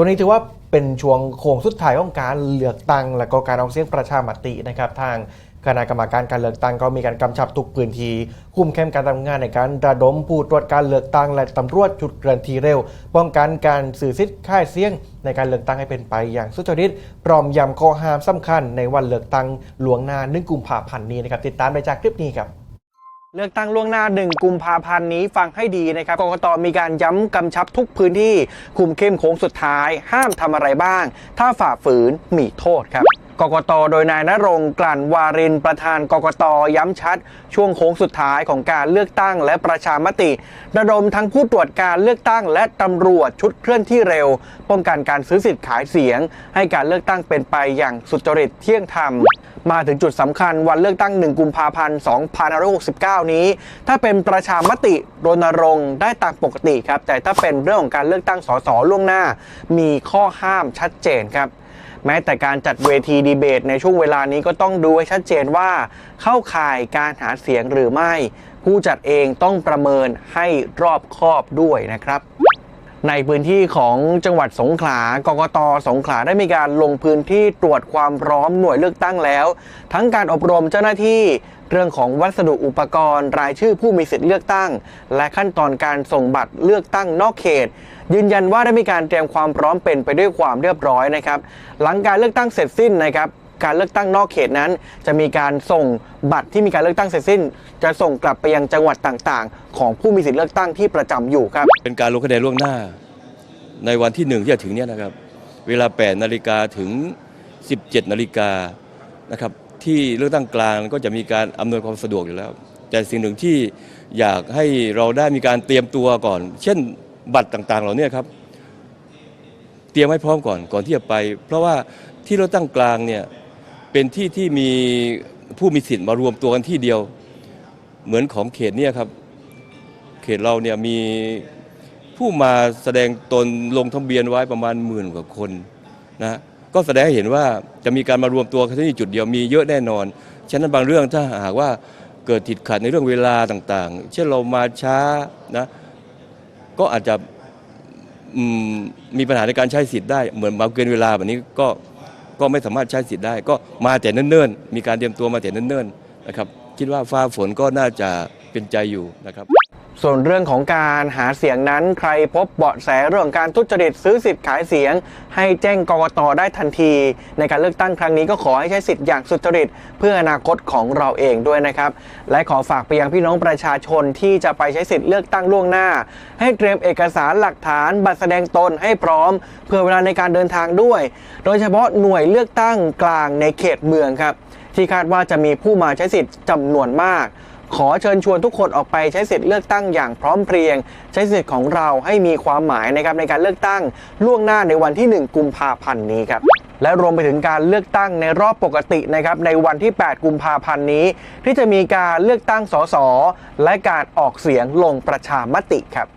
ช่วงนี้ถือว่าเป็นช่วงโค้งสุดท้ายของการเลือกตั้ง และก็การออกเสียงประชามตินะครับทางคณะกรรมการการเลือกตั้งก็มีการกำชับทุกพื้นที่คุมเข้มการทำงานในการระดมผู้ตรวจการเลือกตั้งและตำรวจชุดเคลื่อนที่เร็ว ป้องกันการสื่อสิทธิ์ค่ายเสียง ในการเลือกตั้งให้เป็นไปอย่างสุจริตพร้อมย้ำข้อห้ามสำคัญในวันเลือกตั้งหลวงนาหนึ่งกุมภาพันธ์นี้นะครับติดตามได้จากคลิปนี้ครับ เลือกตั้งล่วงหน้า 1 กุมภาพันธ์นี้ฟังให้ดีนะครับกกตมีการย้ำกำชับทุกพื้นที่ คุมเข้มโค้งสุดท้าย ห้ามทำอะไรบ้าง ถ้าฝ่าฝืนมีโทษครับกกต โดยนายนรงกลั่นวารินประธานกกต ย้ำชัด ช่วงโค้งสุดท้ายของการเลือกตั้งและประชามติ ระดมทั้งผู้ตรวจการเลือกตั้งและตำรวจชุดเคลื่อนที่เร็ว ป้องกันการซื้อสิทธิ์ขายเสียง ให้การเลือกตั้งเป็นไปอย่างสุจริตเที่ยงธรรม มาถึงจุดสำคัญวันเลือกตั้ง 1 กุมภาพันธ์ 2569 นี้ ถ้าเป็นประชามติรณรงค์ได้ตามปกติครับ แต่ถ้าเป็นเรื่องของการเลือกตั้งสสล่วงหน้า มีข้อห้ามชัดเจนครับ แม้แต่การจัดเวทีดีเบต ในช่วงเวลานี้ก็ต้องดูให้ชัดเจนว่า เข้าข่ายการหาเสียงหรือไม่ ผู้จัดเองต้องประเมินให้รอบคอบด้วยนะครับ ในพื้นที่ของจังหวัดสงขลากกตสงขลาได้มีการลงพื้นที่ตรวจความพร้อมหน่วยเลือกตั้งแล้ว ทั้งการอบรมเจ้าหน้าที่เรื่องของวัสดุอุปกรณ์ รายชื่อผู้มีสิทธิ์เลือกตั้ง และขั้นตอนการส่งบัตรเลือกตั้งนอกเขต ยืนยันว่าได้มีการเตรียมความพร้อมเป็นไปด้วยความเรียบร้อยนะครับ หลังการเลือกตั้งเสร็จสิ้นนะครับ การเลือกตั้งนอกเขตนั้น จะมีการส่งบัตรที่มีการเลือกตั้งเสร็จสิ้น จะส่งกลับไปยังจังหวัดต่างๆ ของผู้มีสิทธิเลือกตั้งที่ประจำอยู่ครับ เป็นการลงคะแนนล่วงหน้า ในวันที่หนึ่งที่จะถึงเนี่ยนะครับ เวลา 8 นาฬิกาถึง 17 นาฬิกานะครับที่เลือกตั้งกลางก็จะมีการอำนวยความสะดวกอยู่แล้ว แต่สิ่งหนึ่งที่อยากให้เราได้มีการเตรียมตัวก่อน เช่นบัตรต่างๆ เหล่านี้ครับ เตรียมให้พร้อมก่อนก่อนที่จะไป เพราะว่าที่เลือกตั้งกลางเนี่ย เป็นที่ที่มีผู้มีสิทธิ์มารวมตัวกันที่เดียว เหมือนของเขตเนี่ยครับ เขตเราเนี่ยมีผู้มาแสดงตนลงทะเบียนไว้ประมาณหมื่นกว่าคนนะก็แสดงให้เห็นว่าจะมีการมารวมตัวกันที่จุดเดียวมีเยอะแน่นอน ฉะนั้นบางเรื่องถ้าหากว่าเกิดติดขัดในเรื่องเวลาต่างๆ เช่นเรามาช้านะก็อาจจะมมีปัญหาในการใช้สิทธิ์ได้เหมือนมาเกินเวลาแบบนี้ก็ ก็ไม่สามารถใช้สิทธิ์ได้ ก็มาแต่เนิ่นๆ มีการเตรียมตัวมาแต่เนิ่นๆนะครับคิดว่าฟ้าฝนก็น่าจะเป็นใจอยู่นะครับ ส่วนเรื่องของการหาเสียงนั้นใครพบเบาะแสเรื่องการทุจริตซื้อสิทธิ์ขายเสียง ให้แจ้งกกตได้ทันที ในการเลือกตั้งครั้งนี้ก็ขอให้ใช้สิทธิ์อย่างสุจริต เพื่ออนาคตของเราเองด้วยนะครับ และขอฝากไปยังพี่น้องประชาชนที่จะไปใช้สิทธิ์เลือกตั้งล่วงหน้า ให้เตรียมเอกสารหลักฐานบัตรแสดงตนให้พร้อม เพื่อเวลาในการเดินทางด้วย โดยเฉพาะหน่วยเลือกตั้งกลางในเขตเมืองครับที่คาดว่าจะมีผู้มาใช้สิทธิ์จำนวนมาก ขอเชิญชวนทุกคนออกไปใช้สิทธิ์เลือกตั้งอย่างพร้อมเพรียง ใช้สิทธิ์ของเราให้มีความหมายนะครับในการเลือกตั้งล่วงหน้าในวันที่ 1 กุมภาพันธ์นี้ครับและรวมไปถึงการเลือกตั้งในรอบปกตินะครับในวันที่ 8 กุมภาพันธ์นี้ ที่จะมีการเลือกตั้งสสและการออกเสียงลงประชามติครับ